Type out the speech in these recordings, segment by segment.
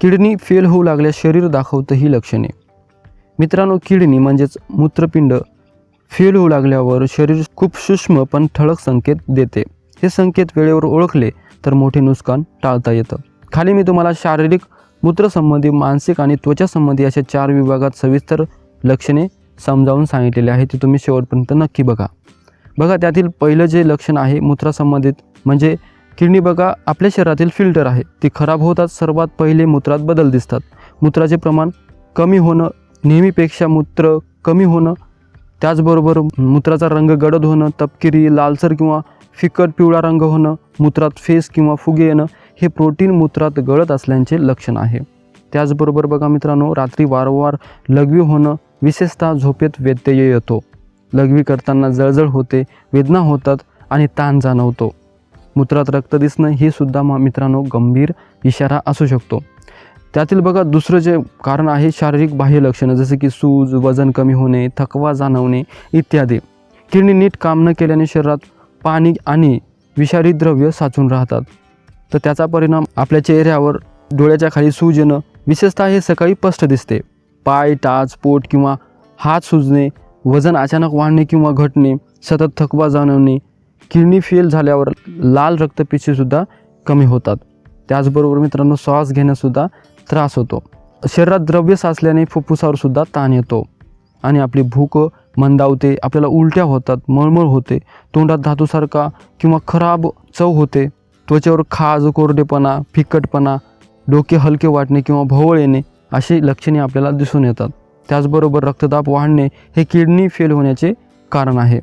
Kidney fail होऊ लागल्यास शरीर दाखवतं ही लक्षणे. मित्रांनो किडनी म्हणजेच मूत्रपिंड फेल होऊ लागल्यावर शरीर खूप सूक्ष्म पण ठळक संकेत देते. हे संकेत वेळेवर ओळखले तर मोठे नुकसान टाळता येतं. खाली मी तुम्हाला शारीरिक मूत्रसंबंधी मानसिक आणि त्वचासंबंधी अशा चार विभागात सविस्तर लक्षणे समजावून सांगितलेली आहे ते तुम्ही शेवटपर्यंत नक्की बघा. बघा त्यातील पहिलं जे लक्षण आहे मूत्रासंबंधित म्हणजे किडनी बघा आपल्या शरीरातील फिल्टर आहे. ती खराब होताच सर्वात पहिले मूत्रात बदल दिसतात. मूत्राचे प्रमाण कमी होणं नेहमीपेक्षा मूत्र कमी होणं त्याचबरोबर मूत्राचा रंग गडद होणं तपकिरी लालसर किंवा फिकट पिवळा रंग होणं मूत्रात फेस किंवा फुगे येणं हे प्रोटीन मूत्रात गळत असल्याचे लक्षण आहे. त्याचबरोबर बघा मित्रांनो रात्री वारंवार लघवी होणं विशेषतः झोपेत व्यत्यय येतो. लघवी करताना जळजळ होते वेदना होतात आणि ताण जाणवतो. मूत्रात रक्त दिसणं हे सुद्धा मा- मित्रांनो गंभीर इशारा असू शकतो. त्यातील बघा दुसरं जे कारण आहे शारीरिक बाह्य लक्षणं जसे की सूज वजन कमी होणे थकवा जाणवणे इत्यादी. किडनी नीट काम न केल्याने शरीरात पाणी आणि विषारी द्रव्य साचून राहतात. तर त्याचा परिणाम आपल्या चेहऱ्यावर डोळ्याच्या खाली सूज येणं विशेषतः हे सकाळी स्पष्ट दिसते. पाय टाच पोट किंवा हात सुजणे वजन अचानक वाढणे किंवा घटणे सतत थकवा जाणवणे किडनी फेल झाल्यावर लाल रक्तपेशीसुद्धा कमी होतात. त्याचबरोबर मित्रांनो श्वास घेण्यासुद्धा त्रास होतो. शरीरात द्रव्य साचल्याने फुफ्फुसावर सुद्धा ताण येतो आणि आपली भूक मंदावते आपल्याला उलट्या होतात मळमळ होते तोंडात धातूसारखा किंवा खराब चव होते त्वचेवर खाज कोरडेपणा फिकटपणा डोके हलके वाटणे किंवा भोवळ येणे अशी लक्षणे आपल्याला दिसून येतात. त्याचबरोबर रक्तदाब वाढणे हे किडनी फेल होण्याचे कारण आहे.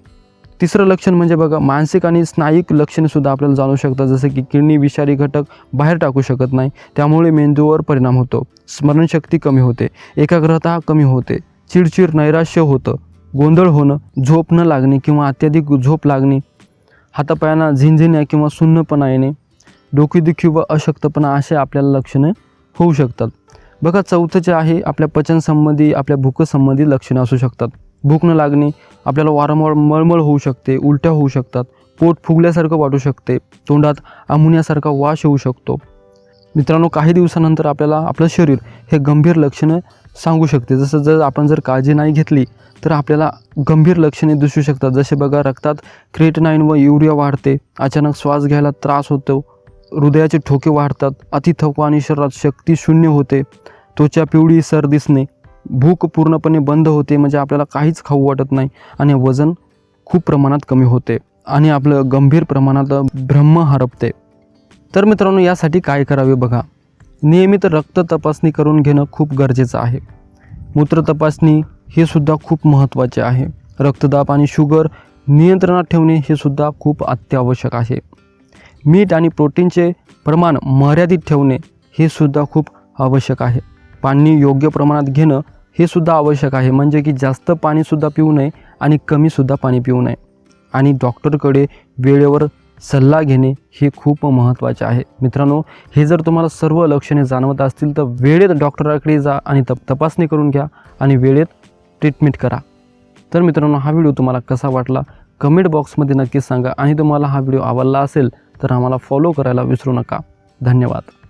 तिसरं लक्षण म्हणजे बघा मानसिक आणि स्नायिक लक्षणेसुद्धा आपल्याला जाणू शकतात. जसं की किडनी विषारी घटक बाहेर टाकू शकत नाही. त्यामुळे मेंदूवर परिणाम होतो. स्मरणशक्ती कमी होते. एकाग्रता कमी होते. चिडचिड नैराश्य होतं. गोंधळ होणं झोप न लागणे किंवा अत्याधिक झोप लागणे हातापायांना झिंझिण्या किंवा सुन्नपणा येणे डोकेदुखी व अशक्तपणा असे आपल्याला लक्षणं होऊ शकतात. बघा चौथं जे आहे आपल्या पचनसंबंधी आपल्या भूकसंबंधी लक्षणं असू शकतात. भूक न लागणे आपल्याला वारंवार मळमळ होऊ शकते उलट्या होऊ शकतात पोट फुगल्यासारखं वाटू शकते तोंडात आमुन्यासारखा वास येऊ शकतो. मित्रांनो काही दिवसानंतर आपल्याला आपलं शरीर हे गंभीर लक्षणं सांगू शकते. जसं जर आपण जर काळजी नाही घेतली तर आपल्याला गंभीर लक्षणे दिसू शकतात. जसे बघा रक्तात क्रिएटनाईन व युरिया वाढते अचानक श्वास घ्यायला त्रास होतो हृदयाचे ठोके वाढतात अति थकवा आणि शरीरात शक्ती शून्य होते त्वचा पिवळी सर दिसणे भूक पूर्णपणे बंद होते म्हणजे आपल्याला काहीच खाऊ वाटत नाही आणि वजन खूप प्रमाणात कमी होते आणि आपलं गंभीर प्रमाणात ब्रह्म हरपते. तर मित्रांनो यासाठी काय करावे बघा. नियमित रक्त तपासणी करून घेणं खूप गरजेचं आहे. मूत्र तपासणी हे सुद्धा खूप महत्त्वाचे आहे. रक्तदाब आणि शुगर नियंत्रणात ठेवणे हे सुद्धा खूप अत्यावश्यक आहे. मीठ आणि प्रोटीनचे प्रमाण मर्यादित ठेवणे हे सुद्धा खूप आवश्यक आहे. पाणी योग्य प्रमाणात घेणं हे सुद्धा आवश्यक आहे. म्हणजे की जास्त पाणीसुद्धा पिऊ नये आणि कमीसुद्धा पाणी पिऊ नये. आणि डॉक्टरकडे वेळेवर सल्ला घेणे हे खूप महत्त्वाचे आहे. मित्रांनो हे जर तुम्हाला सर्व लक्षणे जाणवत असतील तर वेळेत डॉक्टराकडे जा आणि तप तपासणी करून घ्या आणि वेळेत ट्रीटमेंट करा. तर मित्रांनो हा व्हिडिओ तुम्हाला कसा वाटला? कमेंट बॉक्समध्ये नक्कीच सांगा. आणि तुम्हाला हा व्हिडिओ आवडला असेल तर आम्हाला फॉलो करायला विसरू नका. धन्यवाद.